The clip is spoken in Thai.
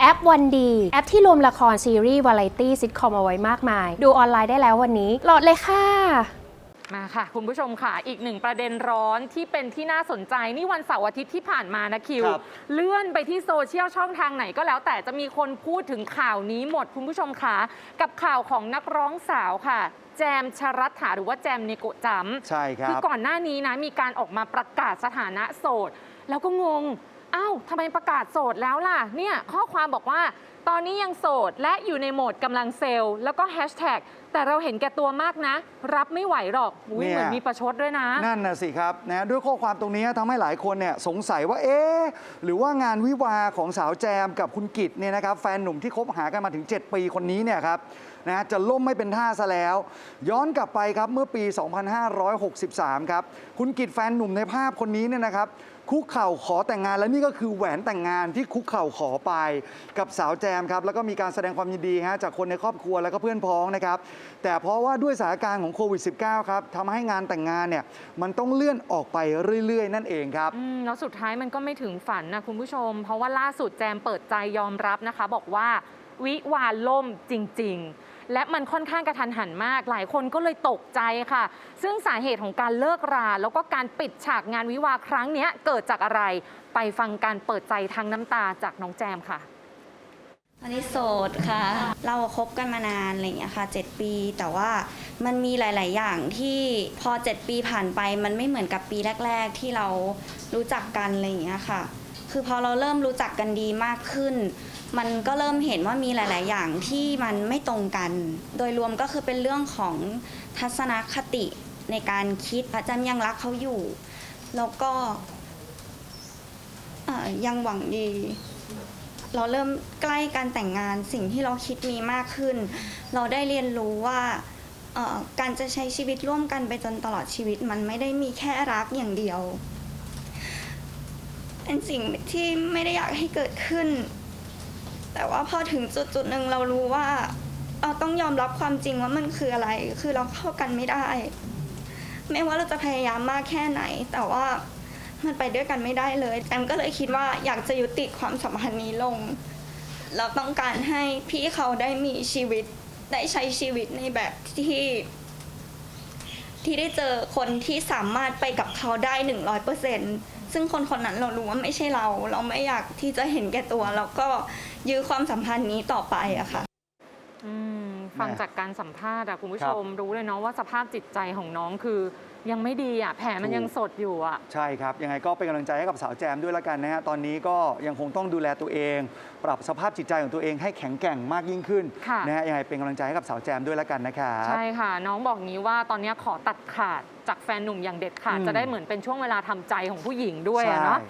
แอปวันดีแอปที่รวมละครซีรีส์วาไรตี้ซิทคอมเอาไว้มากมาย ดูออนไลน์ได้แล้ววันนี้โหลดเลยค่ะ มาค่ะ คุณผู้ชมค่ะอีกหนึ่งประเด็นร้อนที่เป็นที่น่าสนใจ นี่วันเสาร์อาทิตย์ที่ผ่านมานะคิว ครับ เลื่อนไปที่โซเชียลช่องทางไหนก็แล้ว แต่จะมีคนพูดถึงข่าวนี้หมดคุณผู้ชมค่ะกับข่าวของนักร้องสาวค่ะ แจมชรัตถาหรือว่าแจมเนโกะจัมใช่ครัคือบ ก่อนหน้านี้นะมีการออกมาประกาศสถานะโสด แล้วก็งง อ้าวทำไมประกาศโสดแล้วล่ะ เนี่ยข้อความบอกว่า ตอนนี้ยังโสดและอยู่ในโหมดกำลังเซลล์ แล้วก็แฮชแท็กแต่เราเห็นแก่ตัวมากนะ รับไม่ไหวหรอกอุ๊ยเนี่ย เหมือนมีประชดด้วยนะ นั่นน่ะสิครับนะด้วยข้อความตรงนี้ทำให้หลายคนเนี่ยสงสัยว่าเอ๊ะหรือว่างานวิวาห์ของสาวแจมกับคุณกิตเนี่ยนะครับแฟนหนุ่มที่คบหากันมาถึง 7 ปีคนนี้เนี่ยครับ นะจะล่มไม่เป็นท่าซะแล้ว ย้อนกลับไปครับเมื่อปี 2563 ครับ คุณกิตแฟนหนุ่มในภาพคนนี้เนี่ยนะครับคุกเข่าขอแต่งงานและนี่ก็คือแหวนแต่งงานที่คุกเข่าขอไปกับสาวแจมครับ แล้วก็มีการแสดงความยินดีฮะจากคนในครอบครัวแล้วก็เพื่อนพ้องนะครับ แต่เพราะว่าด้วยสถานการณ์ของโควิด -19 ครับทำให้งานแต่งงานเนี่ยมันต้องเลื่อนออกไปเรื่อยๆ นั่นเองครับแล้วสุดท้ายมันก็ไม่ถึงฝันนะคุณผู้ชม เพราะว่าล่าสุดแจมเปิดใจยอมรับนะคะ บอกว่าวิวาล่มจริง ๆ และมันค่อนข้างกระทันหันมาก หลายคนก็เลยตกใจค่ะ ซึ่งสาเหตุของการเลิกรา แล้วก็การปิดฉากงานวิวาครั้งเนี้ยเกิดจากอะไร ไปฟังการเปิดใจทางน้ำตาจากน้องแจมค่ะอันนี้โสดค่ะ เราคบกันมานานอะไรอย่างเงี้ยค่ะ 7 ปี แต่ว่ามันมีหลาย ๆ อย่างที่พอ 7 ปีผ่านไป มันไม่เหมือนกับปีแรก ๆ ที่เรารู้จักกันอะไรอย่างเงี้ยค่ะ คือพอเราเริ่มรู้จักกันดีมากขึ้น มันก็เริ่มเห็นว่ามีหลาย ๆ อย่างที่มันไม่ตรงกัน โดยรวมก็คือเป็นเรื่องของทัศนคติในการคิดอาจารย์ยังรักเขาอยู่ แล้วก็ยังหวังดี เราเริ่มใกล้การแต่งงานสิ่งที่เราคิดมีมากขึ้น เราได้เรียนรู้ว่าการจะใช้ชีวิตร่วมกันไปจนตลอดชีวิตมันไม่ได้มีแค่รักอย่างเดียวเป็นสิ่งที่ไม่ได้อยากให้เกิดขึ้น แต่ว่าพอถึงจุดจุดหนึ่งเรารู้ว่าเราต้องยอมรับความจริงว่ามันคืออะไร คือเราเข้ากันไม่ได้ ไม่ว่าเราจะพยายามมากแค่ไหน แต่ว่ามันไปด้วยกันไม่ได้เลยแอมก็เลยคิดว่าอยากจะยุติความสัมพันธ์นี้ลง เราต้องการให้พี่เขาได้มีชีวิตได้ใช้ชีวิตในแบบที่ที่ได้เจอคนที่สามารถไปกับเขาได้หนึ่งร้อยเปอร์เซ็นต์ ซึ่งคนคนนั้นเรารู้ว่าไม่ใช่เรา เราไม่อยากที่จะเห็นแก่ตัว แล้วก็ยื้อความสัมพันธ์นี้ต่อไปอะค่ะ อืม ฟังแหม่จากการสัมภาษณ์อะคุณผู้ครัชบมรู้เลยเนาะว่าสภาพจิตใจของน้องคือ ยังไม่ดีอะแผลมันถูกยังสดอยู่อะใช่ครับ ยังไงก็เป็นกำลังใจให้กับสาวแจมด้วยละกันนะฮะตอนนี้ก็ยังคงต้องดูแลตัวเอง ปรับสภาพจิตใจของตัวเองให้แข็งแกร่งมากยิ่งขึ้นค่ะนะฮะยังไงเป็นกำลังใจให้กับสาวแจมด้วยละกันนะครับใช่ค่ะ น้องบอกงี้ว่าตอนนี้ขอตัดขาดจากแฟนหนุ่มอย่างเด็ดขาดอืมจะได้เหมือนเป็นช่วงเวลาทำใจของผู้หญิงด้วยอะเนาะใช่